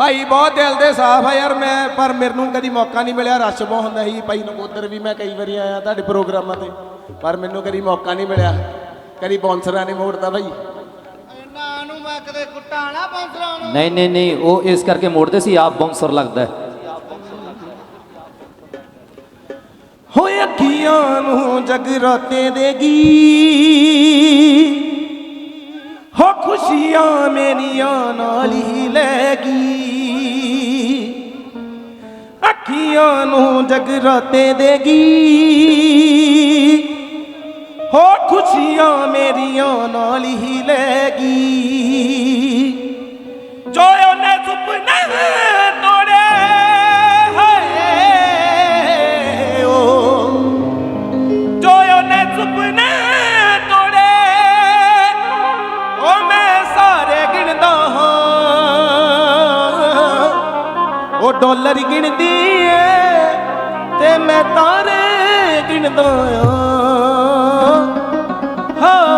ਭਾਈ ਬਹੁਤ ਦਿਲ ਦੇ ਸਾਫ਼ ਆ ਯਾਰ ਮੈਂ ਪਰ ਮੈਨੂੰ ਕਦੀ ਮੌਕਾ ਨਹੀਂ ਮਿਲਿਆ। ਰਸ਼ ਬਹੁਤ ਹੁੰਦਾ ਸੀ। ਭਾਈ ਨਕੋਦਰ ਵੀ ਮੈਂ ਕਈ ਵਾਰੀ ਆਇਆ ਤੁਹਾਡੇ ਪ੍ਰੋਗਰਾਮਾਂ ਤੇ ਪਰ ਮੈਨੂੰ ਕਦੀ ਮੌਕਾ ਨਹੀਂ ਮਿਲਿਆ। ਕਦੀ ਬੌਂਸਰਾਂ ਨੇ ਮੋੜਦਾ ਭਾਈ। ਇਹਨਾਂ ਨੂੰ ਮੈਂ ਕਦੇ ਕੁੱਟਾਂ ਨਾ ਪੰਸਰਾਂ ਨੂੰ। ਨਹੀਂ ਨਹੀਂ ਨਹੀਂ ਉਹ ਇਸ ਕਰਕੇ ਮੋੜਦੇ ਸੀ ਆਪ ਬਾਉਂਸਰ ਲੱਗਦਾ ਹੈ। ਹੋਏ ਅੱਖੀਆਂ ਨੂੰ ਜਗਰਾਤੇ ਦੇਗੀ ਹੋ ਖੁਸ਼ੀਆਂ ਮੇਰੀਆਂ ਨਾਲ ਹੀ ਲੈਗੀ ਅੱਖੀਆਂ ਨੂੰ ਜਗਰਾਤੇ ਦੇਗੀ ਹੋ ਖੁਸ਼ੀਆਂ ਮੇਰੀਆਂ ਨਾਲ ਹੀ ਲੈਗੀ ਉਹ ਡਾਲਰ ਗਿਣਦੀ ਏ ਤੇ ਮੈਂ ਤਾਰੇ ਗਿਣਦਾ ਆ ਹਾਂ।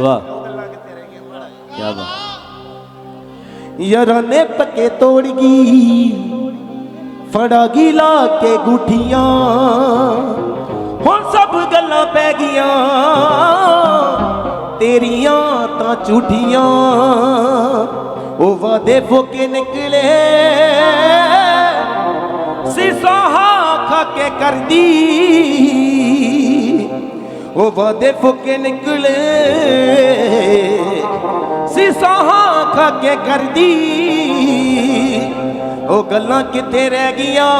ਵਾਹ। ਕੀ ਬਾਤ ਯਾਰਾਂ ਨੇ ਪੱਕੇ ਤੋੜ ਗਈ, ਫੜਾ ਗਈ ਲਾ ਕੇ ਗੁਠੀਆਂ। ਹੁਣ ਸਭ ਗੱਲਾਂ ਪੈ ਗਈਆਂ। ਤੇਰੀਆਂ ਤਾਂ ਝੂਠੀਆਂ, ਉਹ ਵਾਦੇ ਫੋਕੇ ਨਿਕਲੇ। ਸਿਸਾਹਾ ਖਾ ਕੇ ਕਰਦੀ, ਉਹ ਵਾਦੇ ਫੋਕੇ ਨਿਕਲੇ। ਸਿਸਾਹਾਂ ਖਾ ਕੇ ਕਰਦੀ, ਉਹ ਗੱਲਾਂ ਕਿੱਥੇ ਰਹਿ ਗਈਆਂ।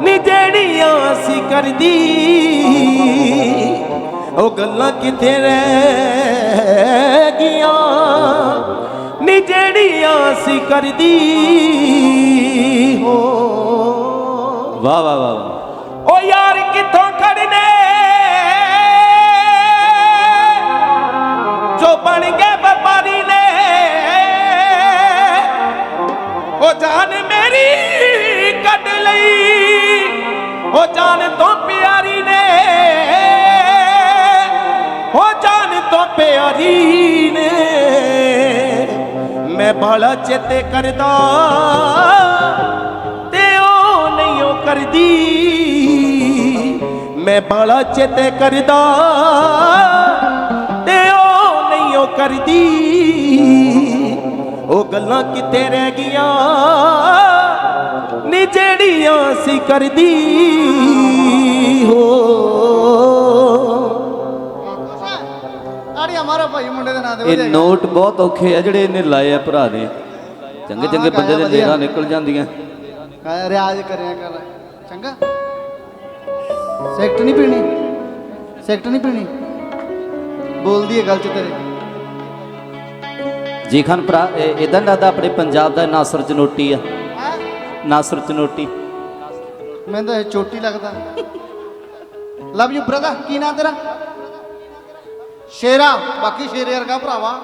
ਨੀ ਜਿਹੜੀਆਂ ਸੀ ਕਰਦੀ। ਉਹ ਗੱਲਾਂ ਕਿੱਥੇ ਰਹਿ ਗਈਆਂ? ਨੀ ਜਿਹੜੀਆਂ ਸੀ ਕਰਦੀ ਹੋ। ਵਾਹ ਵਾਹ ਵਾਹ ਓ ਯਾਰ ਕਿੱਥੋਂ ਖੜਨੇ ਜੋ ਬਣ ਗਏ ਵਪਾਰੀ ਨੇ। ਓ ਜਾਨ ਮੇਰੀ ਕੱਢ ਲਈ। ਉਹ ਜਾਨ ਤੋਂ ਤੋਂ ਨੇ। ਮੈਂ ਬਾਲਾ ਚੇਤੇ ਕਰਦਾ, ਤੇ ਉਹ ਨਹੀਂ ਉਹ ਕਰਦੀ। ਮੈਂ ਬਾਲਾ ਚੇਤੇ ਕਰਦਾ, ਤੇ ਉਹ ਨਹੀਂ ਉਹ ਕਰਦੀ। ਉਹ ਗੱਲਾਂ ਕਿੱਥੇ ਰਹਿ ਗਈਆਂ? ਨੀ ਜਿਹੜੀਆਂ ਸੀ ਕਰਦੀ। ਹੋ ਆੜੀ ਹਮਾਰਾ ਭਾਈ ਮੁੰਡੇ ਦੇ ਨਾਂ ਦੇ ਇਹ ਨੋਟ ਬਹੁਤ ਔਖੇ ਆ ਜਿਹੜੇ ਇਹਨੇ ਲਾਏ ਆ ਭਰਾ ਨੇ ਚੰਗੇ ਚੰਗੇ ਬੰਦੇ ਦੇ। ਨੇਰਾ ਨਿਕਲ ਜਾਂਦੀਆਂ। ਰਿਆਜ਼ ਕਰਿਆ ਕਰ। ਚੰਗਾ। ਸੈਕਟ ਨਹੀਂ ਪੀਣੀ। ਸੈਕਟ ਨਹੀਂ ਪੀਣੀ। ਬੋਲਦੀ ਹੈ ਗੱਲ ਚ ਤੇਰੇ। ਜੀ ਖਾਨ ਭਰਾ ਇਦਾਂ ਲੱਗਦਾ ਆਪਣੇ ਪੰਜਾਬ ਦਾ ਨਾਸਰ ਚਨੋਟੀ ਆ? ਨਾਸਰ ਚਨੋਟੀ। ਮੈਨੂੰ ਤਾਂ ਇਹ ਚੋਟੀ ਲੱਗਦਾ। ਲਵ ਯੂ ਬ੍ਰਦਰ ਕੀ ਨਾਂ ਤੇਰਾ? ਸ਼ੇਰਾ ਬਾਕੀ ਸ਼ੇਰੇ ਵਰਗਾ ਭਰਾਵਾ।